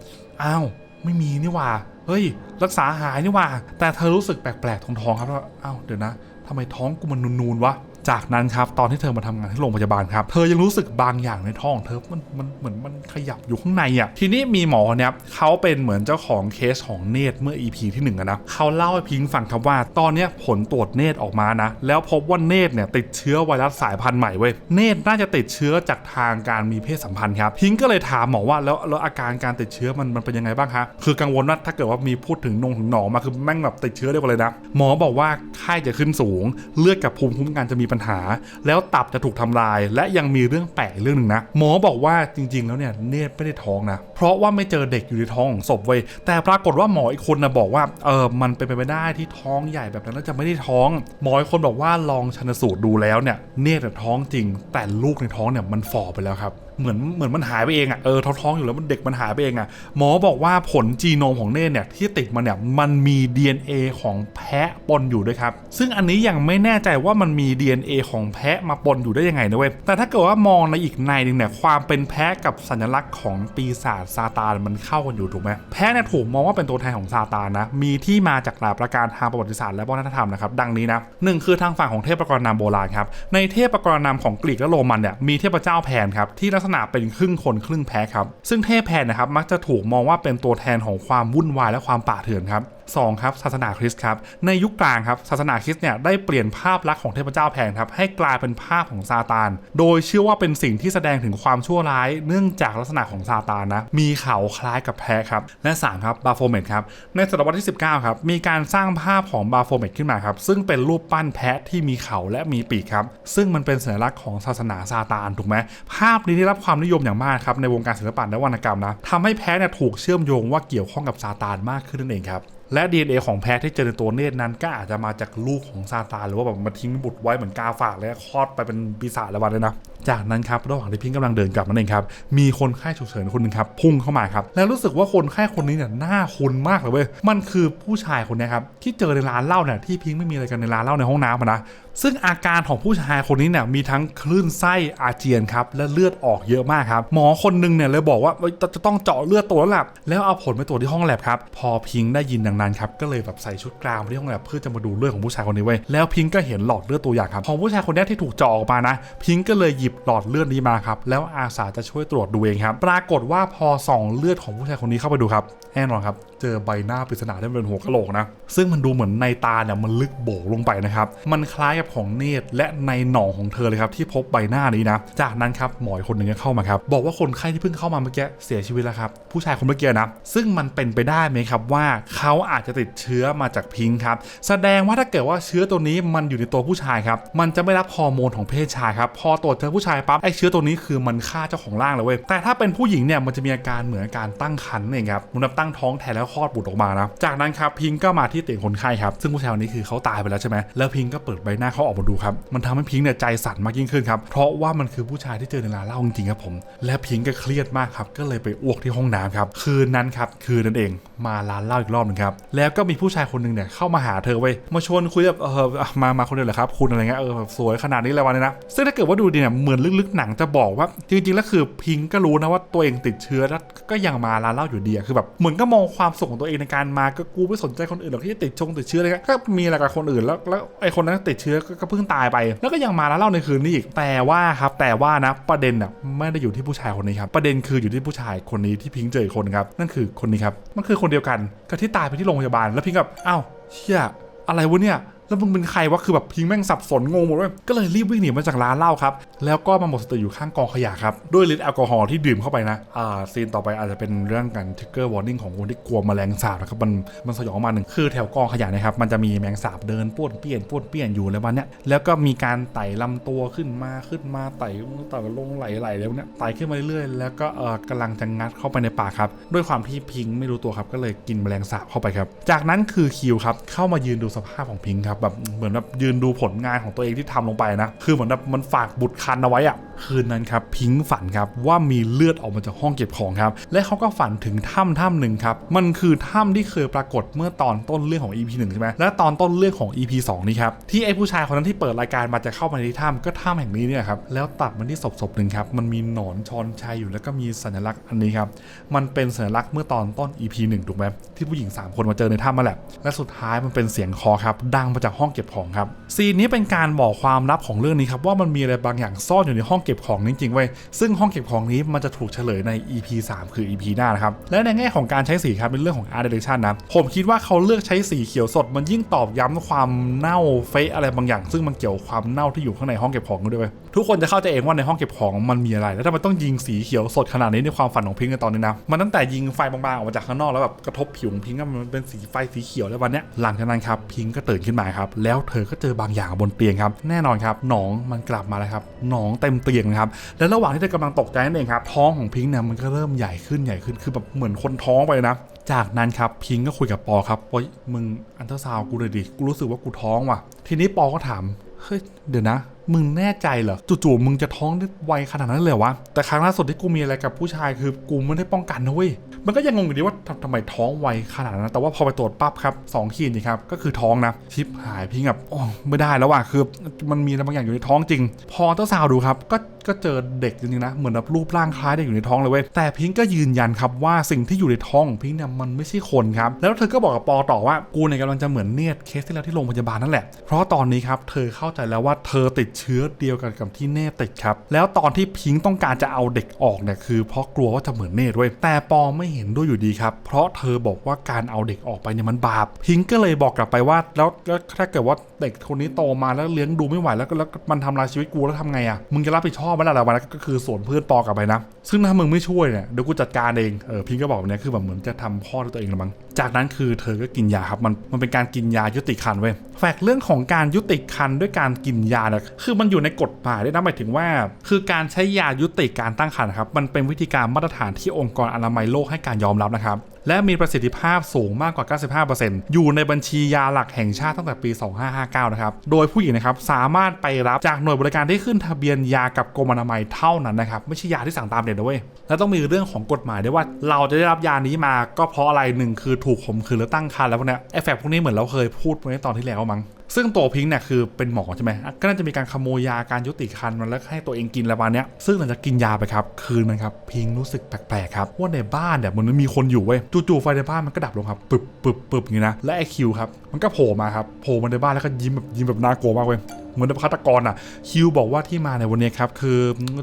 อ้าว ไม่มีนี่ว่า เฮ้ย รักษาหายนี่ว่า แต่เธอรู้สึกแปลกๆท้องๆครับว่าอ้าวเดี๋ยวนะทำไมท้องกูมันนูนๆวะ จากนั้นครับตอนที่เธอมาทำงานที่โรงพยาบาลครับ เธอยังรู้สึกบางอย่างในท้องเธอมันมันเหมือนมันขยับอยู่ข้างในอะทีนี้มีหมอเนี่ยเขาเป็นเหมือนเจ้าของเคสของเนตรเมื่อ EP ที่หนึ่งอะนะเขาเล่าให้พิงฟังครับว่า ตอนเนี้ยผลตรวจเนตรออกมานะ แล้วพบว่าเนตรเนี่ยติดเชื้อไวรัสสายพันธุ์ใหม่เว้ยเนตรน่าจะติดเชื้อจากทางการมีเพศสัมพันธ์ครับพิงก็เลยถามหมอว่าแล้วแล้วอาการการติดเชื้อมันมันเป็นยังไงบ้างคะคือกังวลว่าถ้าเกิดว่ามีพูดถึงนงถึงหนองมาคือแม่งแบบติดเชื้อเดียวกันเลยนะหมอบอกว่าไข้จะขึ้นสูง เลือดกับภูมิคุ้มกันจะมีปัญหา แล้วตับจะถูกทำลาย และยังมีเรื่องแปลกอีกเรื่องหนึ่งนะ หมอบอกว่าจริง ๆ แล้วเนี่ยเนตรไม่ได้ท้องนะเพราะว่าไม่เจอเด็กอยู่ในท้องของศพเว้ยแต่ปรากฏว่าหมออีกคนนะบอกว่าเออมันเป็นไปไม่ได้ที่ท้องใหญ่แบบนั้นแล้วจะไม่ได้ท้อง หมออีกคนบอกว่าลองชันสูตรดูแล้วเนี่ยเน่แตรท้องจริง แต่ลูกในท้องเนี่ยมันฝ่อไปแล้วครับเหมือนเหมือนมันหายไปเองอะ่ะเออท้องอยู่แล้วมันเด็กมันหายไปเองอะ่ะหมอบอกว่าผลจีโนมของเนตเนี่ยที่ติดมาเนี่ยมันมี DNA ของแพะปนอยู่ด้วยครับ ซึ่งอันนี้ยังไม่แน่ใจว่ามันมี DNA ของแพะมาปนอยู่ได้ยังไงนะเว้ยแต่ถ้าเกิดว่ามองในอีกในหนึ่งเนี่ยความเป็นแพะกับสัญลักษณ์ของปีศาจซาตานมันเข้ากันอยู่ถูกไหมแพะเนี่ยถูกมองว่าเป็นตัวแทนของซาตานนะมีที่มาจากหลายประการทางประวัติศาสตร์และวัฒนธรรมนะครับดังนี้นะหนึ่งคือทางฝั่งของเทพกรนามโบราณครับในเทพกรนามของกรีกและโรมันเนี่ยมีเทพเจ้าแพนครับที่ลักษณะเป็นครึ่งคนครึ่งแพะครับซึ่งเทพแพนนะครับมักจะถูกมองว่าเป็นตัวแทนของความวุ่นวายและความป่าเถื่อนครับ 2ครับศาสนาคริสต์ครับในยุคกลางครับศาสนาคริสต์เนี่ยได้เปลี่ยนภาพลักษณ์ของเทพเจ้าแพนครับให้กลายเป็นภาพของซาตาน โดยเชื่อว่าเป็นสิ่งที่แสดงถึงความชั่วร้าย เนื่องจากลักษณะของซาตานนะมีเขาคล้ายกับแพะครับและ3ครับบาโฟเมตครับในศตวรรษที่ 19ครับมีการสร้างภาพของบาโฟเมตขึ้นมาครับซึ่งเป็นรูปปั้นแพะที่มีเขาและมีปีกครับซึ่งมันเป็นสัญลักษณ์ของศาสนาซาตานถูกไหมภาพนี้ได้รับความนิยมอย่างมากครับในวงการศิลปะและวรรณกรรมนะทำให้แพะเนี่ยถูกเชื่อมโยงว่าเกี่ยวข้องกับซาตานมากขึ้นนั่นเองครับ และ DNA ของแพะที่เจอในตัวเนตรนั้นก็อาจจะมาจากลูกของซาตานหรือว่าแบบมาทิ้งบุตรไว้เหมือนกาฝากแล้วคลอดไปเป็นปีศาจอะไรวันเลยนะ จากนั้นครับระหว่างที่พิงกำลังเดินกลับนั่นเองครับมีคนไข้ฉุกเฉินคนหนึ่งครับพุ่งเข้ามาครับแล้วรู้สึกว่าคนไข้คนนี้เนี่ยหน่าคุ้นมากเลยเว้ยมันคือผู้ชายคนนี้ครับที่เจอในร้านเหล้าเนี่ยที่พิงไม่มีอะไรกันในร้านเหล้าในห้องน้ำนะซึ่งอาการของผู้ชายคนนี้เนี่ยมีทั้งคลื่นไส้อาเจียนครับและเลือดออกเยอะมากครับหมอคนหนึงเนี่ยเลยบอกว่าจะต้องเจาะเลือดตัวแล้วล่ะแล้วเอาผลไปตรวจที่ห้องแลบครับพอพิงได้ยินดังนั้นครับก็เลยแบบใส่ชุดกราวมาที่ห้องแลบเพื่อจะมาดูเลือดของผู้ชายคนนี้ไว้แล้วพิงก็เห็นหลอดเลือดตัวอย่างครับของผู้ชายคนนี้ที่ถูกเจาะออกมานะพิงก็เลยหยิบหลอดเลือดนี้มาครับ แล้วอาสาจะช่วยตรวจดูเองครับ ปรากฏว่าพอส่องเลือดของผู้ชายคนนี้เข้าไปดูครับ แน่นอนครับเจอใบหน้าปริศนาที่เป็นหัวกะโหลกนะ ซึ่งมันดูเหมือนในตาเนี่ยมันลึกโบกลงไปนะครับ มันคล้ายกับของเนตรและในหนองของเธอเลยครับที่พบใบหน้านี้นะ จากนั้นครับหมออีกคนหนึ่งก็เข้ามาครับบอกว่าคนไข้ที่เพิ่งเข้ามาเมื่อกี้เสียชีวิตแล้วครับผู้ชายคนเมื่อกี้นะซึ่งมันเป็นไปได้ไหมครับว่าเขาอาจจะติดเชื้อมาจากพิงค์ครับแสดงว่าถ้าเกิดว่าเชื้อตัวนี้มันอยู่ในตัวผู้ชายครับมันจะไม่รับฮอร์โมนของเพศชายครับพอตรวจเจอผู้ชายปั๊บไอเชื้อตัวนี้คือมันฆ่าเจ้าของร่างเลยเว้ยแต่ถ้าเป็นผู้หญิงเนี่ยมันจะมีอาการเหมือนการตั้งครรภ์เองครับมันแบบตั้งท้องแทนแล้วคลอดบุตรออกมานะจากนั้นครับพิงค์ก็มาที่เตียงคนไข้ครับซึ่งผู้ชายคนนี้คือเขาตายไปแล้วใช่ไหมแล้วพิงค์ก็เปิดใบหน้าเขาออกมาดูครับมันทำให้พิงค์เนี่ยใจสั่นมากยิ่งขึ้นครับเพราะว่ามันคือผู้ชายที่เจอในร้านเหล้าจริงๆครับผม และพิงค์ก็เครียดมากครับก็เลยไปอ้วกที่ห้องน้ำครับคืนนั้นครับคืนนั้นเองมาร้านเหล้าอีกรอบหนึงครับแล้วก็มีผู้ชายคนหนึ่งเนี่ยเข้ามาหาเธอเว้มาชวนคุยแบบเออมามาคนเดียวเหรอครับคุณอะไรเงี้ยเออแบบสวยขนาดนี้เลยวันนี้นะซึ่งถ้าเกิดว่าดูดีเนี่ยเหมือนลึกๆหนังจะบอกว่าจริงๆแล้วคือพิงก็รู้นะว่าตัวเองติดเชื้อแล้วก็ยังมาร้านเหล้าอยู่ดีคือแบบเหมือนก็มองความสุขของตัวเองในการมาก็กูไม่สนใจคนอื่นหรอกที่จะติดชงติดเชื้ออะไรก็ก็มีอะไรกับคนอื่นแล้วแล้วไอคนนั้นติดเชื้อก็เพิ่งตายไป แล้วก็ยังมาแล้วเล่าในคืนนี้อีกแต่ว่าครับแต่ว่านะประเด็นอะไม่ได้อยู่ที่ผู้ชายคนนี้ครับประเด็นคืออยู่ที่ผู้ชายคนนี้ที่พิงเจออีกคนครับนั่นคือคนนี้ครับมันคือคนเดียวกันกับที่ตายไปที่โรงพยาบาลแล้วพิงกับอ้าวเชี่ยอะไรวะเนี่ย แล้วมึงเป็นใครวะคือแบบพิงแม่งสับสนงงหมดเลยก็เลยรีบวิ่งหนีมาจากร้านเหล้าครับ แล้วก็มาหมดสติอยู่ข้างกองขยะครับ ด้วยฤทธิ์แอลกอฮอล์ที่ดื่มเข้าไปนะอ่าซีนต่อไปอาจจะเป็นเรื่องการทิกเกอร์วอร์นิ่งของคนที่กลัวแมลงสาบนะครับมันมันสยองมาหนึ่งคือแถวกองขยะนะครับมันจะมีแมลงสาบเดินป้วนเปี้ยนป้วนเปี้ยนอยู่แล้ววันเนี้ยแล้วก็มีการไต่ลำตัวขึ้นมาขึ้นมาไต่ไต่ลงไหลไหลแล้วเนี้ยไต่ขึ้นมาเรื่อยๆแล้วก็เออกำลังจะงัดเข้าไปในปากครับ ด้วยความที่พิงไม่รู้ตัวครับก็เลยกินแมลงสาบเข้าไปครับ จากนั้นคือคิวครับเข้ามายืนดูสภาพของพิงค์ครับแบบเหมือนแบบยืนดูผลงานของตัวเองที่ทำลงไปนะ คือเหมือนแบบมันฝากบุตรคันเอาไว้อะคืนนั้นครับพิงฝันครับว่ามีเลือดออกมาจากห้องเก็บของครับ และเขาก็ฝันถึงถ้ำถ้ำหนึ่งครับ มันคือถ้ำที่เคยปรากฏเมื่อตอนต้นเรื่องของ EP 1ใช่ไหมและตอนต้นเรื่องของ EP 2นี่ครับที่ไอ้ผู้ชายคนนั้นที่เปิดรายการมาจะเข้ามาในถ้ำก็ถ้ำแห่งนี้เนี่ยครับแล้วตัดมันที่ศพศพหนึ่งครับมันมีหนอนชอนชัยอยู่แล้วก็มีสัญลักษณ์อันนี้ครับมันเป็นสัญลักษณ์เมื่อตอนต้น EP 1ถูกไหมที่ผู้หญิงสามคนมาเจอในถ้ำมาแหละและสุดท้ายมันเป็นเสียงคอครับดังมาจากห้องเก็บของครับซีนนี้เป็นการบอกความลับของเรื่องนี้ครับว่ามันมีอะไรบางอย่างซ่อนอยู่ในห้องเก็บของจริงๆเว้ซึ่งห้องเก็บของนี้มันจะถูกเฉลยใน EP 3 คือ EP หน้านะครับและในแง่ของการใช้สีครับเป็นเรื่องของ art direction นะผมคิดว่าเขาเลือกใช้สีเขียวสดมันยิ่งตอบย้ำความเน่าเฟะอะไรบางอย่าง ซึ่งมันเกี่ยวความเน่าที่อยู่ข้างในห้องเก็บของด้วยเว้ทุกคนจะเข้าใจเองว่าในห้องเก็บของมันมีอะไร แล้วทำไมต้องยิงสีเขียวสดขนาดนี้ในความฝันของพิงค์ในตอนนี้นะมันตั้งแต่ยิงไฟบางๆออกมาจากข้างนอกแล้วแบบกระทบผิวของพิงค์มันเป็นสีไฟสีเขียวแล้ววันนี้หลังจากนั้นครับพิงค์ก็ตื่นขึ้นมาครับแล้วเธอก็เจอบางอย่างบนเตียงครับแน่นอนครับหนองมันกลับมาแล้วครับหนองเต็มเตียงนะครับและระหว่างที่เธอกำลังตกใจนั่นเองครับท้องของพิงค์เนี่ยมันก็เริ่มใหญ่ขึ้นใหญ่ขึ้นคือแบบเหมือนคนท้องไปนะจากนั้นครับพิงก์ก็คุยกับปอครับว่ามึงอันเตอร์ซาวกูเลยดิกูรู้สึกว่ากูท้องว่ะ ทีนี้ปอก็ถามเฮ้ยเดี๋ยวนะ มึงแน่ใจเหรอจู่ๆมึงจะท้องได้ไวขนาดนั้นเลยวะแต่ครั้งล่าสุดที่กูมีอะไรกับผู้ชายคือกูไม่ได้ป้องกันนะเว้ยมันก็ยังงงอยู่ดีว่าทำทำไมท้องไวขนาดนั้นแต่ว่าพอไปตรวจปั๊บครับสองขีดนี่ครับก็คือท้องนะชิปหายพิงค์แบบโอ้ไม่ได้แล้วว่ะคือมันมีอะไรบางอย่างอยู่ในท้องจริง พอเต้าสาวดูครับก็ ก็เจอเด็กจริงๆนะ เหมือนแบบรูปร่างคล้ายเด็กอยู่ในท้องเลยเว้ย แต่พิงก์ก็ยืนยันครับว่าสิ่งที่อยู่ในท้องพิงก์เนี่ยมันไม่ใช่คนครับ แล้วเธอก็บอกกับปอต่อว่ากูเนี่ยกำลังจะเหมือนเนียดเคสที่แล้วที่โรงพยาบาลนั่นแหละ เพราะตอนนี้ครับเธอเข้าใจแล้วว่าเธอติดเชื้อเดียวกันกับที่เนตติดครับ แล้วตอนที่พิงก์ต้องการจะเอาเด็กออกเนี่ยคือเพราะกลัวว่าจะเหมือนเนตด้วยแต่ปอไม่เห็นด้วยอยู่ดีครับ เพราะเธอบอกว่าการเอาเด็กออกไปเนี่ยมันบาป พิงก์ก็เลยบอกกลับไปว่าแล้วแล้วถ้าเกิดว่าเด็กคนนี้โตมาแล้วเลี้ยงดูไม่ไหวแล้วแล้วมันทำลายชีวิตกูแล้วทำไงอะมึงจะรับผิดชอบไหมล่ะวันนั้นก็คือสวนเพื่อนปอกลับไปนะ ซึ่งถ้ามึงไม่ช่วยเนี่ยเดี๋ยวกูจัดการเองเออพิงก็บอกแบบเนี้ยคือแบบเหมือนจะทำพ่อด้วยตัวเองละมั้งจากนั้นคือเธอก็กินยาครับมันมันเป็นการกินยายุติคันเว้ยแฟกเรื่องของการยุติคันด้วยการกินยาเนี่ยคือมันอยู่ในกฎหมายด้วยนะหมายถึงว่า คือการใช้ยายุติการตั้งครรภ์ครับมันเป็นวิธีการมาตรฐานที่องค์กรอนามัยโลกให้การยอมรับนะครับ และมีประสิทธิภาพสูงมากกว่า 95%อยู่ในบัญชียาหลักแห่งชาติตั้งแต่ปี 2559 นะครับ โดยผู้หญิงนะครับสามารถไปรับจากหน่วยบริการที่ขึ้นทะเบียนยากับกรมอนามัยเท่านั้นนะครับ ไม่ใช่ยาที่สั่งตามเด็ดนะเว้ย และต้องมีเรื่องของกฎหมายด้วยว่าเราจะได้รับยานี้มาก็เพราะอะไรหนึ่งคือถูกข่มขืนและตั้งครรภ์แล้วพวกเนี้ยไอแฟกต์พวกนี้เหมือนเราเคยพูดไปในตอนที่แล้วมั้ง ซึ่งตัวพิงค์เนี่ยคือเป็นหมอใช่ไหมก็น่าจะมีการขโมยยาการยุติคันมันแล้วให้ตัวเองกินแล้ววันเนี้ยซึ่งหลังจากกินยาไปครับ คืนนั้นครับพิงค์รู้สึกแปลกๆครับว่าในบ้านเนี่ยมันมีคนอยู่เว้ยจู่ๆไฟในบ้านมันก็ดับลงครับปึบปึบปึบอย่างนี้นะและไอคิวครับมันก็โผล่มาครับโผล่มาในบ้านแล้วก็ยิ้มแบบยิ้มแบบน่ากลัวมากเว้ย เหมือนฆาตกรอะคิวบอกว่าที่มาในวันนี้ครับคือ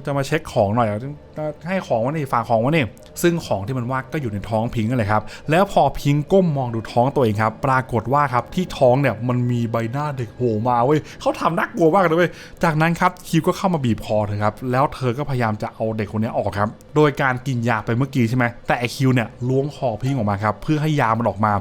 จะมาเช็คของหน่อยให้ของวะนี่ฝากของวะนี่ซึ่งของที่มันว่าก็อยู่ในท้องพิงค์นั่นแหละครับแล้วพอพิงก้มมองดูท้องตัวเองครับปรากฏว่าครับที่ท้องเนี่ยมันมีใบหน้าเด็กโผล่มาเว้ยเขาทำน่ากลัวมากเลยเว้ยจากนั้นครับคิวก็เข้ามาบีบคอเธอครับแล้วเธอก็พยายามจะเอาเด็กคนนี้ออกครับโดยการกินยาไปเมื่อกี้ใช่ไหมแต่ไอคิวเนี่ยล้วงคอพิงออกมาครับเพื่อให้ยามันออกมา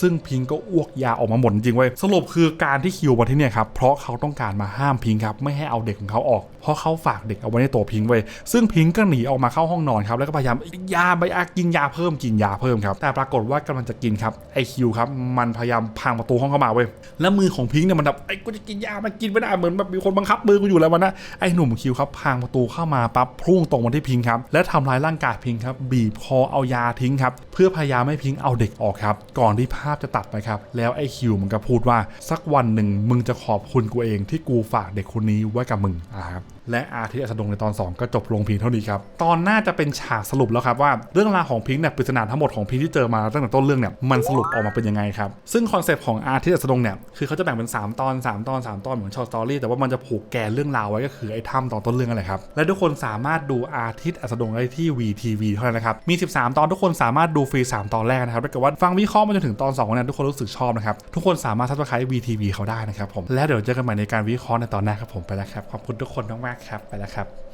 ซึ่งพิงก็อ้วกยาออกมาหมดจริงเว้ยสรุปคือการที่คิวมาที่เนี่ยครับเพราะเขาต้องการมาห้ามพิงครับไม่ให้เอาเด็กของเขาออก เพราะเขาฝากเด็กเอาไว้ในตัวพิงค์เว้ซึ่งพิงก็หนีออกมาเข้าห้องนอนครับแล้วก็พยายามยาไปอากินยาเพิ่มกินยาเพิ่มครับแต่ปรากฏว่ากำลังจะกินครับไอคิวครับมันพยายามพังประตูห้องเข้ามาเว้ยแล้วมือของพิงเนี่ยมันแบบไอ้กูจะกินยามันกินไม่ได้เหมือนแบบมีคนบังคับมือกูอยู่แล้ววันนะไอ้หนุ่มคิวครับพังประตูเข้ามาปั๊บพุ่งตรงมาที่พิงครับและทำลายร่างกายพิงครับบีบคอเอายาทิ้งครับเพื่อพยายามให้พิงเอาเด็กออกครับก่อนที่ภาพจะตัดไปครับแล้วไอ้คิวมันก็พูดว่าสักวันหนึ่งมึงจะขอบคุณกูเองที่กูฝากเด็กคนนี้ไว้กับมึงนะครับ และอาทิตย์อัสดงในตอน 2 ก็จบลงเพียงเท่านี้ครับ ตอนหน่าจะเป็นฉากสรุปแล้วครับว่าเรื่องราวของพิงค์เนี่ยปริศนาทั้งหมดของพิงค์ที่เจอมาตั้งแต่ต้นเรื่องเนี่ยมันสรุปออกมาเป็นยังไงครับ ซึ่งคอนเซปต์ของอาทิตย์อัสดงเนี่ยคือเขาจะแบ่งเป็น 3 ตอน 3 ตอน 3 ตอนเหมือนช็อตสตอรี่แต่ว่ามันจะผูกแกนเรื่องราวไว้ก็คือไอ้ถ้ำตอนต้นเรื่องอะไรครับและทุกคนสามารถดูอาทิตย์อัสดงได้ที่ VTV เท่านั้นนะครับมี 13 ตอนทุกคนสามารถดูฟรี 3 ตอนแรกนะครับถ้าเกิดว่าฟังวิเคราะห์มาจนถึงตอน2เนี่ยทุกคนรู้สึกชอบนะครับทุกคนสามารถซับสไครต์ VTV เขาได้นะครับผมและเดี๋ยวเจอกันใหม่ในการวิเคราะห์ในตอนหน้าครับผมไปแล้วครับขอบคุณทุกคนมากครับ ไปแล้วครับ